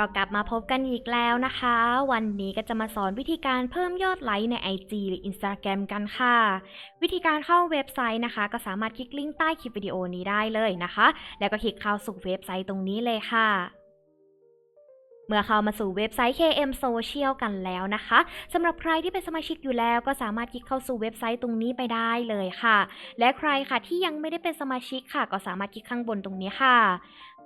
ก็กลับมาพบกันอีกแล้วนะคะ วันนี้ก็จะมาสอนวิธีการเพิ่มยอดไลค์ใน IG หรือ Instagram กันค่ะ วิธีการเข้าเว็บไซต์นะคะ ก็สามารถคลิกลิงก์ใต้คลิปวิดีโอนี้ได้เลยนะคะ แล้วก็คลิกเข้าสู่เว็บไซต์ตรงนี้เลยค่ะเมื่อเข้ามาสู่เว็บไซต์ KM Social กันแล้วนะคะสำหรับใครที่เป็นสมาชิกอยู่แล้ว ก็สามารถคลิกเข้าสู่เว็บไซต์ตรงนี้ไปได้เลยค่ะ และใครค่ะที่ยังไม่ได้เป็นสมาชิกค่ะ ก็สามารถคลิกข้างบนตรงนี้ค่ะ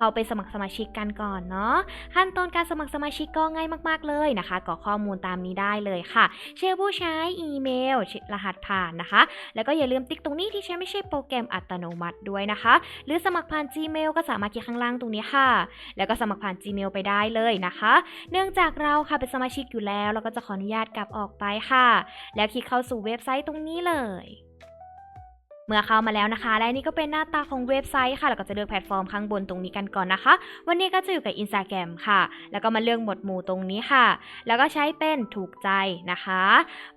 เอาไปสมัครสมาชิกกันก่อนเนาะขั้นตอนการสมัครสมาชิกก็ง่ายมาก ๆ เลยนะคะกรอกข้อมูลตามนี้ได้เลยค่ะชื่อผู้ใช้อีเมลรหัสผ่านนะคะ แล้วก็อย่าลืมติ๊กตรงนี้ที่ใช้ไม่ใช่โปรแกรมอัตโนมัติด้วยนะคะ หรือสมัครผ่าน Gmail ก็สามารถคลิกข้างล่างตรงนี้ค่ะ แล้วก็สมัครผ่าน Gmail ไปได้เลยนะคะ เนื่องจากเราค่ะเป็นสมาชิกอยู่แล้ว เราก็จะขออนุญาตกลับออกไปค่ะ แล้วคลิกเข้าสู่เว็บไซต์ตรงนี้เลย เมื่อเข้ามาแล้วนะคะ และนี่ก็เป็นหน้าตาของเว็บไซต์ค่ะเราก็จะเลือกแพลตฟอร์มข้างบนตรงนี้กันก่อนนะคะ วันนี้ก็จะอยู่กับ Instagram ค่ะ แล้วก็มาเลือกหมวดหมู่ตรงนี้ค่ะ แล้วก็ใช้เป็นถูกใจนะคะ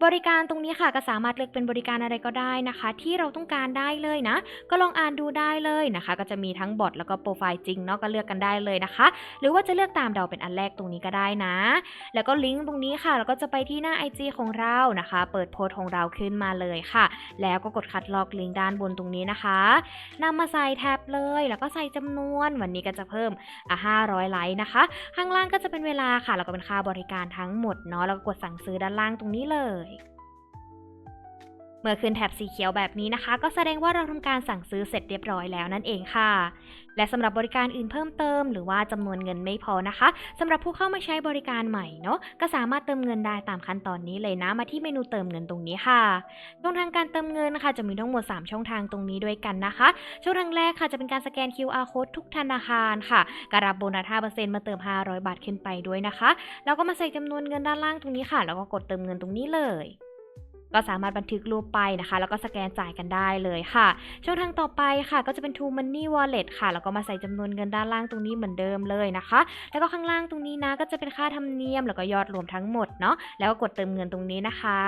บริการตรงนี้ค่ะก็สามารถเลือกเป็นบริการอะไรก็ได้นะคะ ที่เราต้องการได้เลยนะ ก็ลองอ่านดูได้เลยนะคะ ก็จะมีทั้งบอทแล้วก็โปรไฟล์จริงเนาะก็เลือกกันได้เลยนะคะ หรือว่าจะเลือกตามเดาเป็นอันแรกตรงนี้ก็ได้นะ แล้วก็ลิงก์ตรงนี้ค่ะ แล้วก็จะไปที่หน้า IG ของเรานะคะ เปิดโพสต์ของเราขึ้นมาเลยค่ะ แล้วก็กดคัดลอกลิงก์ด้านบนตรงนี้นะคะนำมาใส่แท็บเลย แล้วก็ใส่จำนวนวันนี้ก็จะเพิ่มอะ500 ไลค์นะคะ ข้างล่างก็จะเป็นเวลาค่ะ แล้วก็เป็นค่าบริการทั้งหมดเนาะแล้วก็กดสั่งซื้อด้านล่างตรงนี้เลย เมื่อขึ้นแถบสีเขียวแบบนี้นะคะ ก็แสดงว่าเราทำการสั่งซื้อเสร็จเรียบร้อยแล้วนั่นเองค่ะ และสำหรับบริการอื่นเพิ่มเติม หรือว่าจำนวนเงินไม่พอนะคะสำหรับผู้เข้ามาใช้บริการใหม่เนาะก็สามารถเติมเงินได้ตามขั้นตอนนี้เลยนะมาที่เมนูเติมเงินตรงนี้ค่ะช่องทางการเติมเงินนะคะจะมีทั้งหมด 3 ช่องทางตรงนี้ด้วยกันนะคะ ช่องทางแรกค่ะจะเป็นการสแกน QR code ทุกธนาคารค่ะการรับโบนัส5%มาเติม 500 บาทขึ้นไปด้วยนะคะแล้วก็มาใส่จำนวนเงินด้านล่างตรงนี้ค่ะ แล้วก็กดเติมเงินตรงนี้เลย ก็สามารถบันทึกรูปไปนะคะ แล้วก็สแกนจ่ายกันได้เลยค่ะ ช่องทางต่อไปค่ะ ก็จะเป็น True Money Wallet ค่ะ แล้วก็มาใส่จำนวนเงินด้านล่างตรงนี้เหมือนเดิมเลยนะคะ แล้วก็ข้างล่างตรงนี้นะ ก็จะเป็นค่าธรรมเนียม แล้วก็ยอดรวมทั้งหมดเนาะ แล้วก็กดเติมเงินตรงนี้นะคะ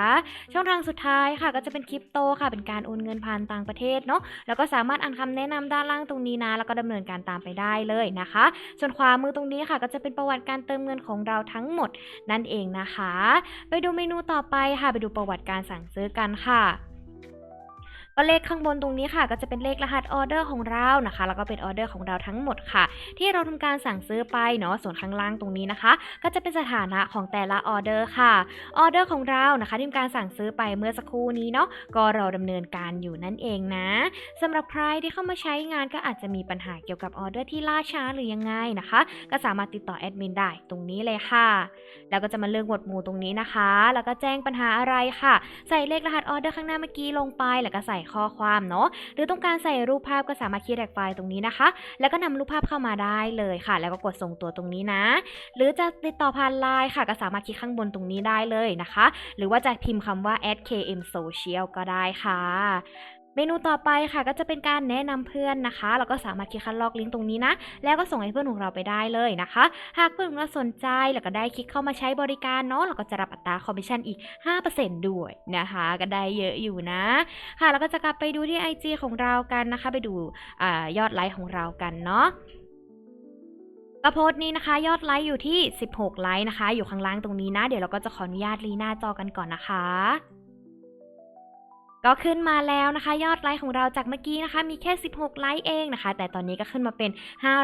ช่องทางสุดท้ายค่ะ ก็จะเป็นคริปโตค่ะ เป็นการโอนเงินผ่านต่างประเทศเนาะ แล้วก็สามารถอ่านคำแนะนำด้านล่างตรงนี้นะ แล้วก็ดำเนินการตามไปได้เลยนะคะ ส่วนขวามือตรงนี้ค่ะ ก็จะเป็นประวัติการเติมเงินของเราทั้งหมดนั่นเองนะคะ ไปดูเมนูต่อไปค่ะ ไปดูประวัติการสั่งซื้อกันค่ะ ก็เลขข้างบนตรงนี้ค่ะ ก็จะเป็นเลขรหัสออเดอร์ของเรานะคะ แล้วก็เป็นออเดอร์ของเราทั้งหมดค่ะ ที่เราทำการสั่งซื้อไปเนาะส่วนข้างล่างตรงนี้นะคะ ก็จะเป็นสถานะของแต่ละออเดอร์ค่ะออเดอร์ของเรานะคะที่ทำการสั่งซื้อไปเมื่อสักครู่นี้เนาะก็เราดำเนินการอยู่นั่นเองนะสำหรับใครที่เข้ามาใช้งานก็อาจจะมีปัญหาเกี่ยวกับออเดอร์ที่ล่าช้าหรือยังไงนะคะ ก็สามารถติดต่อแอดมินได้ตรงนี้เลยค่ะ แล้วก็จะมาเลือกหมวดหมู่ตรงนี้นะคะ แล้วก็แจ้งปัญหาอะไรค่ะ ใส่เลขรหัสออเดอร์ข้างหน้าเมื่อกี้ลงไปแล้วก็ใส่ข้อความเนาะหรือต้องการใส่รูปภาพก็สามารถคลิกแท็กไฟล์ตรงนี้นะคะ แล้วก็นำรูปภาพเข้ามาได้เลยค่ะ แล้วก็กดส่งตัวตรงนี้นะ หรือจะติดต่อผ่านไลน์ค่ะ ก็สามารถคลิกข้างบนตรงนี้ได้เลยนะคะ หรือว่าจะพิมพ์คำว่า @km social ก็ได้ค่ะ เมนูต่อไปค่ะก็จะเป็นการแนะนำเพื่อนนะคะแล้วก็สามารถคลิกคัดลอกลิงก์ตรงนี้นะ แล้วก็ส่งให้เพื่อนของเราไปได้เลยนะคะ หากเพื่อนของเราสนใจแล้วก็ได้คลิกเข้ามาใช้บริการเนาะเราก็จะรับอัตราคอมมิชชั่นอีก 5%ด้วยนะคะ ก็ได้เยอะอยู่นะ ค่ะแล้วก็จะกลับไปดูที่ IG ของเรากันนะคะ ไปดูอยอดไลค์ของเรากันเนาะกระโพสนี้นะคะยอดไลค์อยู่ที่ 16 ไลค์นะคะ อยู่ข้างล่างตรงนี้นะ เดี๋ยวเราก็จะขออนุญาตรีหน้าจอกันก่อนนะคะ ก็ขึ้นมาแล้วนะคะ ยอดไลค์ของเราจากเมื่อกี้นะคะ มีแค่ 16 ไลค์เองนะคะ แต่ตอนนี้ก็ขึ้นมาเป็น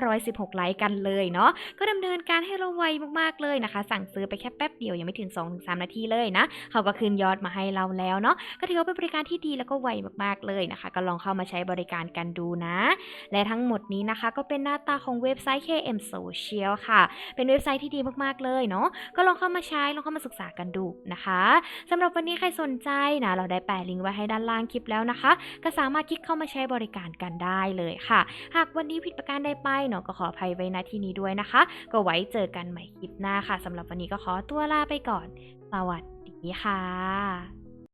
516 ไลค์กันเลยเนาะก็ดำเนินการให้เราไวมากๆเลยนะคะ สั่งซื้อไปแค่แป๊บเดียวยังไม่ถึง 2-3 นาทีเลยนะเขาก็คืนยอดมาให้เราแล้วเนาะก็ถือว่าเป็นบริการที่ดีแล้วก็ไวมากๆเลยนะคะ ก็ลองเข้ามาใช้บริการกันดูนะ และทั้งหมดนี้นะคะ ก็เป็นหน้าตาของเว็บไซต์ KM Social ค่ะ เป็นเว็บไซต์ที่ดีมากๆเลยเนาะก็ลองเข้ามาใช้ลองเข้ามาศึกษากันดูนะคะสำหรับวันนี้ใครสนใจนะเราได้แปะลิงก์ไว้ให้ด้านล่างคลิปแล้วนะคะ ก็สามารถคลิกเข้ามาใช้บริการกันได้เลยค่ะ หากวันนี้ผิดประการใดไปเนาะก็ขออภัยไว้ณที่นี้ด้วยนะคะ ก็ไว้เจอกันใหม่คลิปหน้าค่ะสำหรับวันนี้ก็ขอตัวลาไปก่อน สวัสดีค่ะ